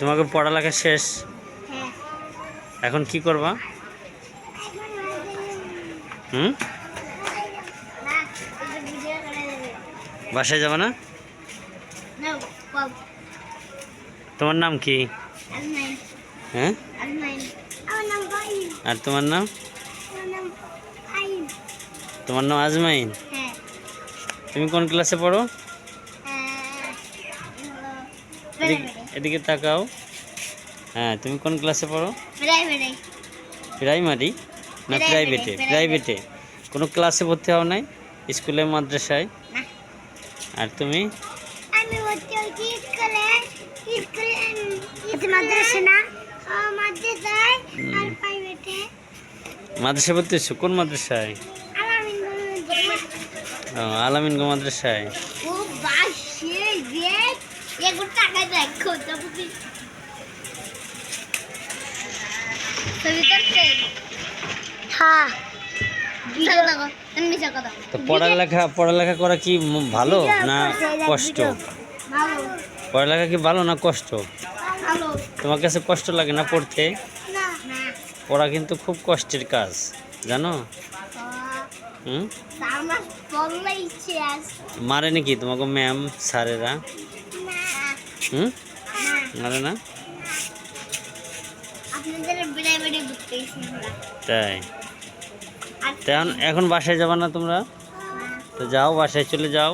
তোমাকে পড়ালেখা শেষ? হ্যাঁ। এখন কি করবা? হুম? বাসায় যাবে না? তোমার নাম কি? হ্যাঁ? আর তোমার নাম? তোমার নাম আজমাইন? হ্যাঁ। তুমি কোন ক্লাসে পড়ো? এদিকে এদিকে তাকাও। হ্যাঁ তুমি কোন ক্লাসে পড়ো? প্রাইমারি। না প্রাইভেটে। প্রাইভেটে। কোনো ক্লাসে ভর্তি হও নাই? স্কুলে মাদ্রাসায়? আর তুমি? ভর্তি হয়েছি স্কুলে স্কুলে এতে মাদ্রাসা না? মাদ্রাসায় আর প্রাইভেটে মাদ্রাসায় ভর্তি হচ্ছো কোন মাদ্রাসায়? আলামিনগো মাদ্রাসায়। ও বাসে যে টাকা দেখো হ্যাঁ কথা। তো পড়ালেখা পড়ালেখা করা কি ভালো না কষ্ট? পড়ালেখা কি ভালো না কষ্ট? তোমার কাছে কষ্ট লাগে না পড়তে? পড়া কিন্তু খুব কষ্টের কাজ জানো? ইচ্ছে মারে নাকি তোমাকে ম্যাম স্যারেরা? হুম? মারে না? তাই? এখন বাসায় যাবা না তোমরা? তো যাও বাসায় চলে যাও।